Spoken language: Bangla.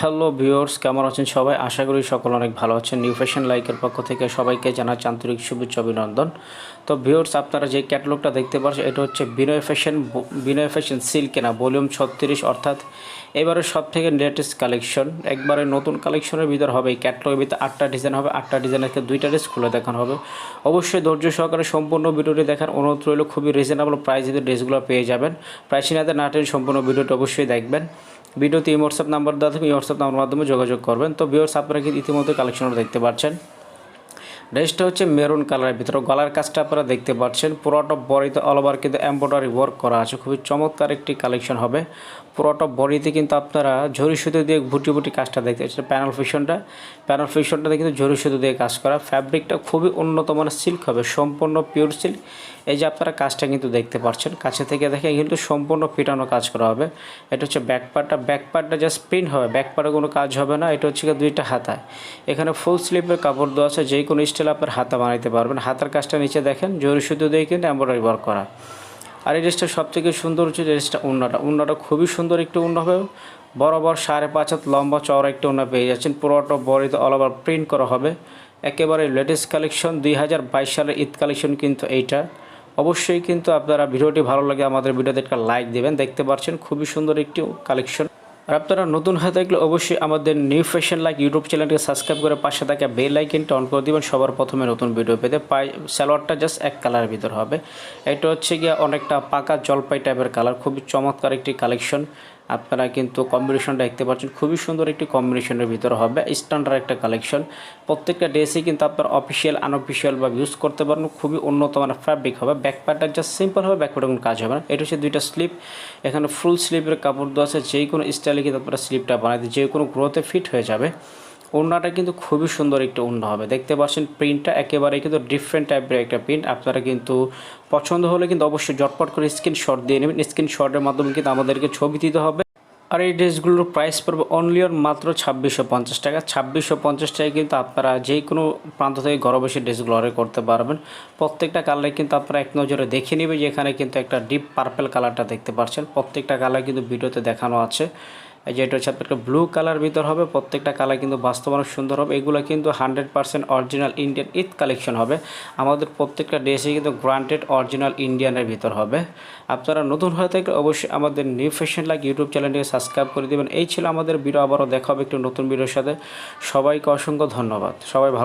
হ্যালো ভিউয়ার্স কেমন আছেন সবাই? আশা করি সকল অনেক ভালো আছেন। নিউ ফ্যাশন লাইকের পক্ষ থেকে সবাইকে জানাচ্ছি আন্তরিক শুভেচ্ছা, অভিনন্দন। তো ভিউয়ার্স আপনারা যে ক্যাটালগটা দেখতে পাচ্ছেন, এটা হচ্ছে বিনয় ফ্যাশন বিনয় ফ্যাশন সিল্কে কেনা ভলিউম ছত্রিশ, অর্থাৎ এবারে সব থেকে লেটেস্ট কালেকশন একবারে নতুন কালেকশনের ভিতর হবে, এই ক্যাটালগের ভিতরে আটটা ডিজাইন হবে, আটটা ডিজাইনের থেকে দুইটা ড্রেস খুলে দেখানো হবে। অবশ্যই ধৈর্য সহকারে সম্পূর্ণ ভিডিওটি দেখার অনুরোধ রইল, খুবই রিজনেবল প্রাইসে ড্রেসগুলো পেয়ে যাবেন। প্রাইসি নাতে না টেনে সম্পূর্ণ ভিডিওটি অবশ্যই দেখবেন। ভিডিওতে এই হোয়াটসঅ্যাপ নাম্বার দেওয়া থাকবে, এই হোয়াটসঅ্যাপ নাম্বার মাধ্যমে যোগাযোগ করবেন। তো ভিওর্স আপনারা কিন্তু ইতিমধ্যে কালেকশনটা দেখতে পাচ্ছেন ড্রেসটা হচ্ছে মেরুন কালারের ভিতরে। গলার কাজটা আপনারা দেখতে পাচ্ছেন। পুরোটা বডিতে অল ওভার কিন্তু এমব্রয়ডারি ওয়ার্ক করা আছে। খুবই চমৎকার একটি কালেকশন হবে। পুরোটা বডিতে কিন্তু আপনারা ঝরি সুতো দিয়ে ভুটি ভুটি কাজটা দেখতে পাচ্ছেন। প্যানেল ফিশনটা প্যানেল ফিশনটাতে কিন্তু ঝরি সুতো দিয়ে কাজ করা। ফ্যাব্রিকটা খুবই উন্নত মানের সিল্ক হবে। সম্পূর্ণ পিওর সিল্ক এই যে আপনারা কাজটা কিন্তু দেখতে পাচ্ছেন। কাছে থেকে দেখে কিন্তু সম্পূর্ণ ফিটানো কাজ করা হবে। এটা হচ্ছে ব্যাক পার্টটা ব্যাক পার্টটা জাস্ট প্রিন্ট হবে। ব্যাক পার্টে কোনো কাজ হবে না। এটা হচ্ছে দুইটা হাতায়। এখানে ফুল স্লিপের কাপড় দেওয়া আছে। যে কোনো স্টাইল আপনার হাতা বানাইতে পারবেন। হাতার কাজটা নিচে দেখেন, জরি সুতো দিয়ে কিন্তু এম্ব্রয়ডারি ওয়ার্ক করা। আর এই ড্রেসটা সব থেকে সুন্দর হচ্ছে ড্রেসটা উন্নাটা। উন্নাটা খুবই সুন্দর একটি উন্না হবে। বরাবর সাড়ে পাঁচ হাত লম্বা চওড়া একটি উন্না পেয়ে যাচ্ছেন। পুরোটা বডিতে অল ওভার প্রিন্ট করা হবে। একেবারে লেটেস্ট কালেকশন দুই হাজার বাইশ সালের ঈদ কালেকশন কিন্তু এইটা। অবশ্যই কিন্তু আপনারা ভিডিওটি ভালো লাগে আমাদের ভিডিওতে একটা লাইক দেবেন। দেখতে পাচ্ছেন খুবই সুন্দর একটি কালেকশন আর আপনারা নতুন হয়ে থাকলে অবশ্যই আমাদের নিউ ফ্যাশন লাইক ইউটিউব চ্যানেলটিকে সাবস্ক্রাইব করে পাশে থাকা বেল আইকনটা অন করে দেবেন। সবার প্রথমে নতুন ভিডিও পেতে পাই সালোয়ারটা জাস্ট এক কালারের ভিতর হবে। এটা হচ্ছে গিয়ে অনেকটা পাকা জলপাই টাইপের কালার খুবই চমৎকার একটি কালেকশন আপনারা কিন্তু কম্বিনেশন দেখতে পাচ্ছেন। খুবই সুন্দর একটি কম্বিনেশনের ভিতর হবে। স্ট্যান্ডার্ড একটা কালেকশন প্রত্যেকটা ড্রেসই কিন্তু আপনার অফিসিয়াল আনঅফিসিয়াল বা ইউজ করতে পারবেন খুবই উন্নত মানের ফ্যাব্রিক হবে। ব্যাক পার্টটা জাস্ট সিম্পল হবে ব্যাক পার্টে কোনো কাজ হবে না। এটা হচ্ছে দুইটা স্লিপ এখানে ফুল স্লিপের কাপড় দেওয়া আছে। যে কোনো স্টাইলে কিন্তু আপনারা স্লিপটা বানাতে যে কোনো গ্রোথে ফিট হয়ে যাবে। ওড়নাটা কিন্তু খুবই সুন্দর একটা ওড়না হবে। দেখতে পাচ্ছেন প্রিন্টটা একেবারে কিন্তু ডিফারেন্ট টাইপের একটা প্রিন্ট আপনারা কিন্তু পছন্দ হলে কিন্তু অবশ্যই জটপট করে স্ক্রিনশট দিয়ে নেবেন। স্ক্রিনশটের মাধ্যমে কিন্তু আমাদেরকে ছবি দিতে হবে। আর এই ড্রেসগুলোর প্রাইস পড়বে অনলি অন মাত্র ছাব্বিশশো পঞ্চাশ টাকা। ছাব্বিশশো পঞ্চাশ টাকায় কিন্তু আপনারা যে কোনো প্রান্ত থেকে ঘরে বসে ড্রেসগুলো অর্ডার করতে পারবেন। প্রত্যেকটা কালারে কিন্তু আপনারা এক নজরে দেখে নেবে যে এখানে কিন্তু একটা ডিপ পার্পেল কালারটা দেখতে পাচ্ছেন। প্রত্যেকটা কালার কিন্তু ভিডিওতে দেখানো আছে। এই যে এটা হচ্ছে আপনার ব্লু কালার ভিতর হবে, প্রত্যেকটা কালার কিন্তু বাস্তব অনেক সুন্দর হবে। এগুলো কিন্তু হান্ড্রেড পার্সেন্ট অরিজিনাল ইন্ডিয়ান ইথ কালেকশন হবে। আমাদের প্রত্যেকটা ড্রেসে কিন্তু গ্রান্টেড অরিজিনাল ইন্ডিয়ানের ভিতর হবে। আপনারা নতুন হয়ে থাকলে অবশ্যই আমাদের নিউ ফ্যাশন লাইক ইউটিউব চ্যানেলটিকে সাবস্ক্রাইব করে দেবেন। এই ছিল আমাদের ভিডিও আবারও দেখা হবে একটি নতুন ভিডিওর সাথে। সবাইকে অসংখ্য ধন্যবাদ। সবাই ভালো